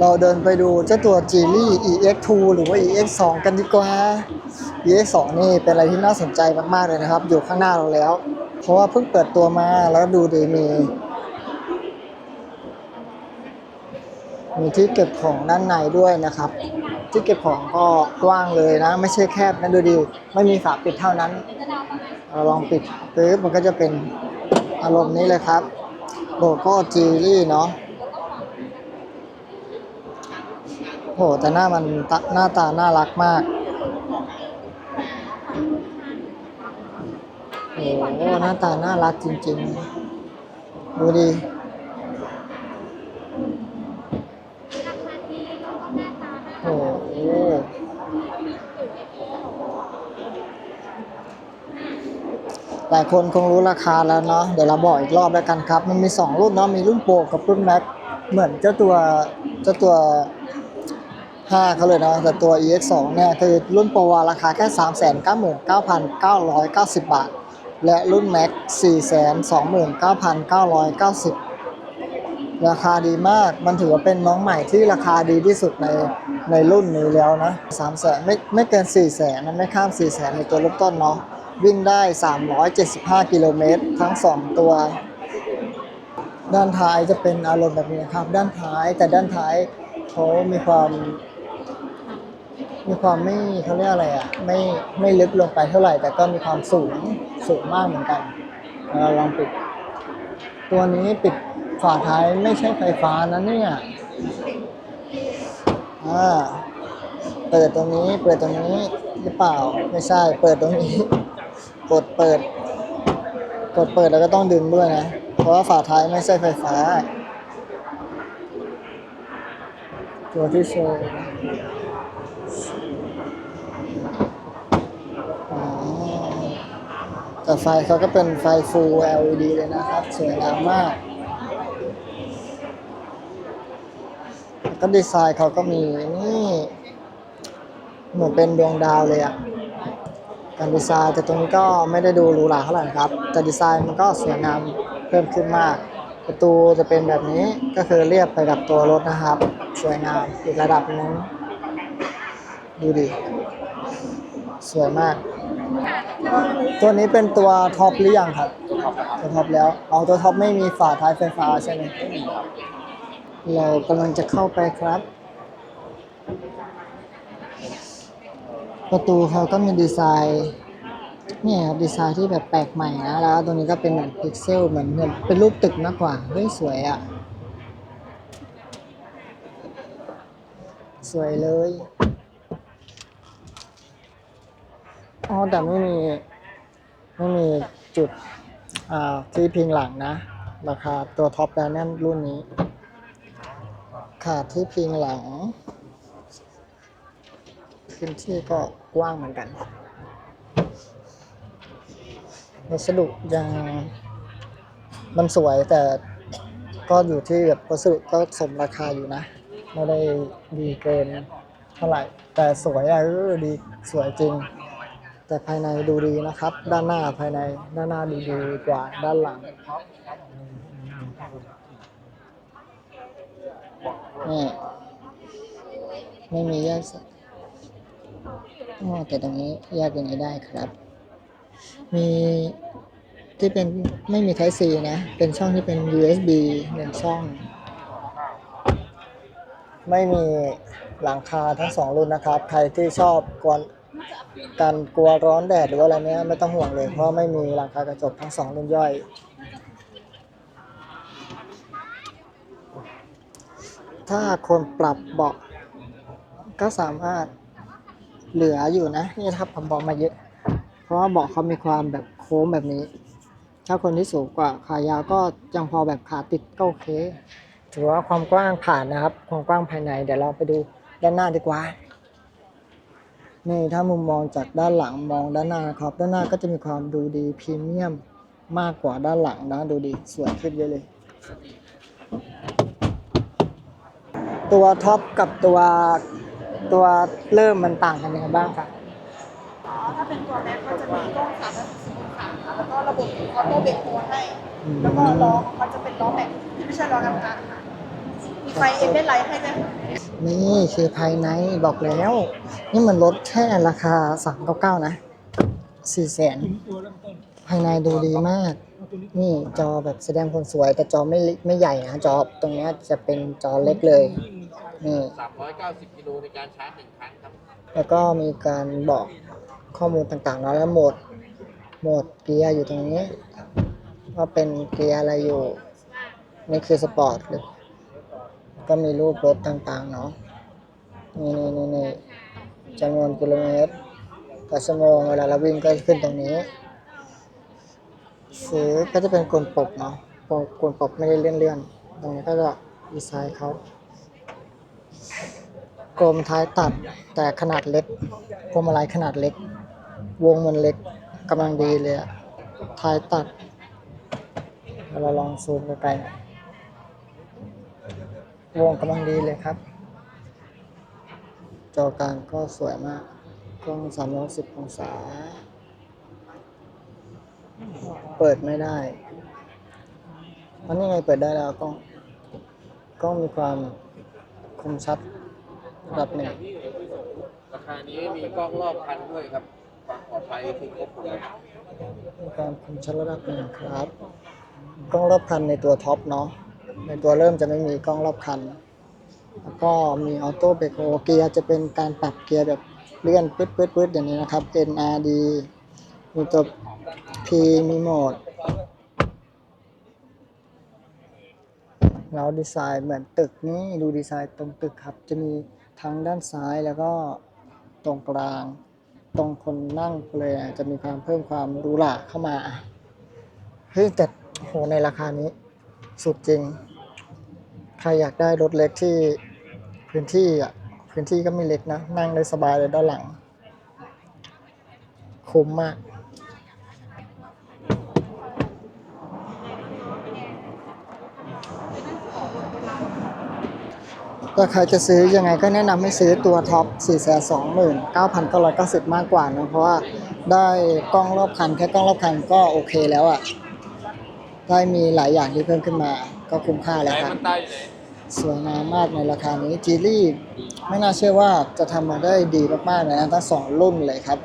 เราเดินไปดูเจ้าตัว g ี l y EX2 หรือว่า EX2 กันดีกว่า EX2 นี่เป็นอะไรที่น่าสนใจมากๆเลยนะครับ อยู่ข้างหน้าเราแล้ว เพราะว่าเพิ่งเปิดตัวมาแล้วดูดีมี มีที่เก็บของด้านในด้วยนะครับ ที่เก็บของก็กว้างเลยนะ ไม่ใช่แคบนะดูดี ไม่มีฝาปิดเท่านั้นเราลองปิดปึ๊บมันก็จะเป็นอารมณ์นี้เลยครับโลโก้จีรี่เนาะ โหแต่หน้ามันตะหน้าตาน่ารักมากโอ้หหน้าตาน่ารักจริง ๆ ดูดีโอ้โหหลายคนคงรู้ราคาแล้วเนาะเดี๋ยวเราบอกอีกรอบแล้วกันครับ มันมี 2 รุ่นเนาะมีรุ่นโปรกับรุ่นแม็กเหมือนเจ้าตัวเจ้าตัว 5เขาเลยนะแต่ตัว EX2 เนี่ยคือรุ่นโปรราคาแค่ 399,990 บาท และรุ่นแม็ก429,990 ราคาดีมากมันถือว่าเป็นน้องใหม่ที่ราคาดีที่สุดในในรุ่นนี้แล้วนะ3แสนไม่ไม่เกิน 4 แสนนไม่ข้าม 4 แสนในตัวเริ่มต้นเนาะวิ่งได้ 375 กิโลเมตรทั้ง 2 ตัว ด้านท้ายจะเป็นอารมณ์แบบนี้นะครับ ด้านท้ายแต่ด้านท้ายเขามีความ มีความไม่เขาเรียกอะไรอะไม่ไม่ลึกลงไปเท่าไหร่ แต่ก็มีความสูงสูงมากเหมือนกันเราลองปิด ตัวนี้ปิดฝาท้ายไม่ใช่ไฟฟ้านะเนี่ยอ่าเปิดตรงนี้ เปิดตรงนี้หรือเปล่าไม่ใช่ เปิดตรงนี้ กดเปิด กดเปิดแล้วก็ต้องดึงด้วยนะ เพราะว่าฝาท้ายไม่ใช่ไฟฟ้า ตัวที่โชว์อ๋อ แต่ไฟเขาก็เป็นไฟ Full LED เลยนะครับ สวยงามมาก แล้วก็ดีไซน์เขาก็มีนี่ เหมือนเป็นดวงดาวเลยอะการดีไซน์แต่ตรงนี้ก็ไม่ได้ดูหรูหราเท่าไหร่ครับ แต่ดีไซน์มันก็สวยงามเพิ่มขึ้นมาก ประตูจะเป็นแบบนี้ก็คือเรียบไปกับตัวรถนะครับ สวยงามอีกระดับนึงดูดิ สวยมาก ตัวนี้เป็นตัวท็อปหรือยังครับ ตัวท็อปแล้ว เอาตัวท็อปไม่มีฝาท้ายไฟฟ้าใช่ไหมเรากำลังจะเข้าไปครับ ประตูเขาก็มีดีไซน์เนี่ยครับดีไซน์ที่แบบแปลกใหม่นะแล้วตรงนี้ก็เป็นเหมือนพิกเซลเหมือนเหมือนเป็นรูปตึกมากกว่าเฮ้ยสวยอะ่ะ สวยเลย อ๋อแต่ไม่มีไม่มีจุดอ่าที่พิงหลังนะราคาตัวท็อปแล้วแน่นรุ่นนี้ ขาดที่พิงหลังพื้นที่ก็กว้างเหมือนกันวัสดุยังมันสวยแต่ก็อยู่ที่แบบวัสดุก็สมราคาอยู่นะ ไม่ได้ดีเกินเท่าไหร่ แต่สวยอะดีสวยจริง แต่ภายในดูดีนะครับ ด้านหน้าภายในด้านหน้าดูดีกว่าด้านหลังนี่ไม่มีแยกสัอ๋อแต่ตรงนี้แยกอย่างนี้ได้ครับ มีที่เป็นไม่มี Type C นะ เป็นช่องที่เป็น USB หนึ่งช่อง ไม่มีหลังคาทั้งสองรุ่นนะครับ ใครที่ชอบกวน การกลัวร้อนแดดหรือว่าอะไรเนี้ยไม่ต้องห่วงเลยเพราะไม่มีหลังคากระจกทั้งสองรุ่นย่อย ถ้าคนปรับเบาะก็สามารถเหลืออยู่นะ นี่ครับผมบอกมาเยอะ เพราะว่าเบาะเขามีความแบบโค้งแบบนี้ ถ้าคนที่สูงกว่าขายาวก็ยังพอแบบขาติดก็โอเค ถือว่าความกว้างผ่านนะครับ ความกว้างภายในเดี๋ยวเราไปดูด้านหน้าดีกว่า นี่ถ้ามุมมองจากด้านหลังมองด้านหน้านะครับ ด้านหน้าก็จะมีความดูดีพรีเมียมมากกว่าด้านหลังนะดูดีสวยขึ้นเยอะเลย ตัวท็อปกับตัวตัวเริ่มมันต่างกันยังไงบ้างครับอ๋อถ้าเป็นตัวแม็กก็จะมีกล้อง360องศาแล้วก็ระบบออโต้เบรกโฮให้ แล้วก็ล้อของมันจะเป็นล้อแม็กที่ไม่ใช่ล้อน้ำตาค่ะ ไฟเอ็มเป็นไลท์ให้ไหมนี่คือภายในบอกแล้ว นี่มันลดแค่ราคา 399 นะ4แสนภายในดูดีมาก นี่จอแบบแสดงผลสวย แต่จอไม่เล็กไม่ใหญ่นะ จอตรงเนี้ยจะเป็นจอเล็กเลย นี่ 390กิโลในการชาร์จหนึ่งครั้งครับ แล้วก็มีการบอกข้อมูลต่างๆเนาะแล้วโหมดโหมดเกียร์อยู่ตรงนี้ ว่าเป็นเกียร์อะไรอยู่ นี่คือสปอร์ตเลย ก็มีรูปรถต่างๆเนาะนี่นี่นี่นี่จำนวนกิโลเมตรต่อชั่วโมงเวลาเราวิ่งก็ขึ้นตรงนี้ ซื้อก็จะเป็นกลปกเนาะปกกลปกไม่ได้เลื่อนๆตรงนี้ก็จะดีไซน์เขากลมท้ายตัดแต่ขนาดเล็กพวงมาลัยขนาดเล็ก วงมันเล็กกำลังดีเลยอะท้ายตัดเราลองซูมไกลๆหน่อย วงกำลังดีเลยครับ จอกลางก็สวยมากกล้อง360องศา เปิดไม่ได้อันนี้ไงเปิดได้แล้วกล้องกล้องมีความคมชัดระดับหนึ่งราคานี้มีกล้องรอบคันด้วยครับความปลอดภัยคือครบหมดเลยมีความคมชัดระดับหนึ่งครับ กล้องรอบคันในตัวท็อปเนาะ ในตัวเริ่มจะไม่มีกล้องรอบคัน แล้วก็มีออโต้เบรกโอเกียร์จะเป็นการปรับเกียร์แบบเลื่อนปื๊ดปื๊ดปื๊ดอย่างนี้นะครับ NRD มีตัว P มีโหมดแล้วดีไซน์เหมือนตึกนี่ดูดีไซน์ตรงตึกครับ จะมีทั้งด้านซ้ายแล้วก็ตรงกลาง ตรงคนนั่งเลยจะมีความเพิ่มความรูหราเข้ามาเฮ้ยแต่โหในราคานี้ สุดจริง ใครอยากได้รถเล็กที่พื้นที่อะพื้นที่ก็ไม่เล็กนะ นั่งได้สบายเลยด้านหลัง คุ้มมากถ้าใครจะซื้อยังไงก็แนะนำให้ซื้อตัวท็อป 429,990 มากกว่านะเพราะว่าได้กล้องรอบคัน แค่กล้องรอบคันก็โอเคแล้วอะ่ะ ได้มีหลายอย่างที่เพิ่มขึ้นมา ก็คุ้มค่าแล้วครับ มันใต้อยู่ไหนสวยงามมากในราคานี้จีรี่ไม่น่าเชื่อว่าจะทำมาได้ดีมากๆเลยนะทั้งสองรุ่นเลยครับ